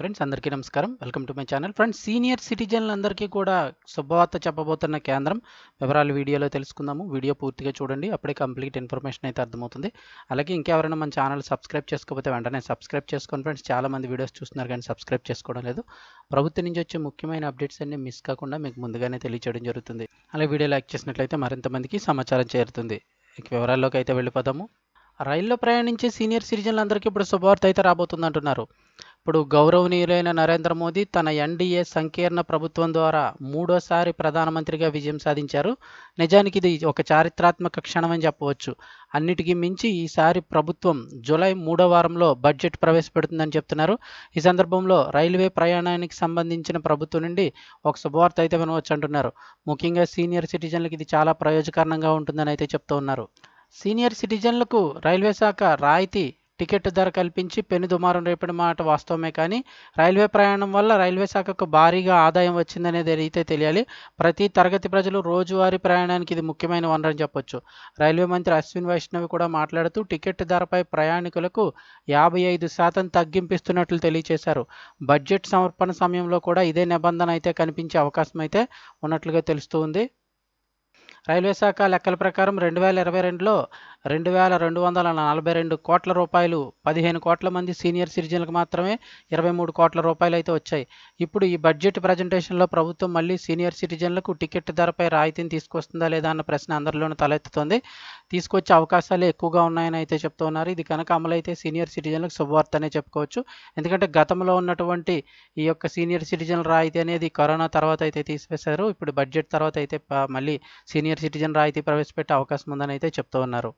Friends అందరికీ నమస్కారం. Welcome to my channel friends senior సిటిజన్లందరికీ కూడా శుభవార్త చెప్పబోతున్న కేంద్రం. వివరాలు వీడియోలో తెలుసుకుందాము. వీడియో పూర్తిగా చూడండి. అప్పుడే కంప్లీట్ ఇన్ఫర్మేషన్ అయితే అర్థమవుతుంది. అలాగే ఇంకెవరైనా మన ఛానల్ సబ్స్క్రైబ్ చేసుకోకపోతే వెంటనే సబ్స్క్రైబ్ చేసుకోండి ఫ్రెండ్స్. చాలామంది వీడియోస్ చూస్తున్నారు కానీ సబ్స్క్రైబ్ చేసుకోవడం లేదు. ప్రభుత్వం నుంచి వచ్చే ముఖ్యమైన అప్డేట్స్ అన్ని మిస్ కాకుండా మీకు ముందుగానే తెలియచేయడం జరుగుతుంది. అలాగే వీడియో లైక్ చేసినట్లయితే మరింత మందికి సమాచారం చేరుతుంది. ఇక వివరాల్లోకి అయితే వెళ్ళిపోదాము. రైల్లో ప్రయాణించే సీనియర్ సిటిజన్లందరికీ ఇప్పుడు శుభవార్త అయితే రాబోతుంది అంటున్నారు ఇప్పుడు గౌరవనీయులైన నరేంద్ర మోదీ తన ఎన్డీఏ సంకీర్ణ ప్రభుత్వం ద్వారా మూడోసారి ప్రధానమంత్రిగా విజయం సాధించారు. నిజానికి ఇది ఒక చారిత్రాత్మక క్షణం అని చెప్పవచ్చు. అన్నిటికీ మించి ఈసారి ప్రభుత్వం జూలై మూడో వారంలో బడ్జెట్ ప్రవేశపెడుతుందని చెప్తున్నారు. ఈ సందర్భంలో రైల్వే ప్రయాణానికి సంబంధించిన ప్రభుత్వం నుండి ఒక శుభవార్త అయితే వినవచ్చు అంటున్నారు. ముఖ్యంగా సీనియర్ సిటిజన్లకు ఇది చాలా ప్రయోజకరంగా ఉంటుందని అయితే చెప్తూ ఉన్నారు. సీనియర్ సిటిజన్లకు రైల్వే శాఖ రాయితీ టికెట్ ధర కల్పించి పెను దుమారం రేపటి మాట వాస్తవమే కానీ రైల్వే ప్రయాణం వల్ల రైల్వే శాఖకు భారీగా ఆదాయం వచ్చిందనేది అయితే తెలియాలి. ప్రతి తరగతి ప్రజలు రోజువారీ ప్రయాణానికి ఇది ముఖ్యమైన వనరు అని చెప్పొచ్చు. రైల్వే మంత్రి అశ్విన్ వైష్ణవి కూడా మాట్లాడుతూ టికెట్ ధరపై ప్రయాణికులకు యాభై ఐదు శాతం తగ్గింపిస్తున్నట్లు తెలియజేశారు బడ్జెట్ సమర్పణ సమయంలో కూడా ఇదే నిబంధన అయితే కనిపించే అవకాశం అయితే ఉన్నట్లుగా తెలుస్తూ ఉంది. రైల్వే శాఖ లెక్కల ప్రకారం రెండు వేల ఇరవై రెండులో రెండు వేల రెండు వందల నలభై రెండు కోట్ల రూపాయలు పదిహేను కోట్ల మంది సీనియర్ సిటిజన్లకు మాత్రమే ఇరవై మూడు కోట్ల రూపాయలు అయితే వచ్చాయి. ఇప్పుడు ఈ బడ్జెట్ ప్రజెంటేషన్లో ప్రభుత్వం మళ్ళీ సీనియర్ సిటిజన్లకు టికెట్ ధరపై రాయితీని తీసుకొస్తుందా లేదా అన్న ప్రశ్న అందరిలోనూ తలెత్తుతోంది. తీసుకొచ్చే అవకాశాలు ఎక్కువగా ఉన్నాయని అయితే చెప్తూ ఉన్నారు ఇది కనుక అమలైతే సీనియర్ సిటిజన్లకు శుభవార్తనే చెప్పుకోవచ్చు. ఎందుకంటే గతంలో ఉన్నటువంటి ఈ యొక్క సీనియర్ సిటిజన్ రాయితీ అనేది కరోనా తర్వాత అయితే తీసివేశారు. ఇప్పుడు బడ్జెట్ తర్వాత అయితే మళ్ళీ మళ్ళీ సీనియర్ సిటిజన్ రాయితీ ప్రవేశపెట్టే అవకాశం ఉందని అయితే చెప్తూ ఉన్నారు.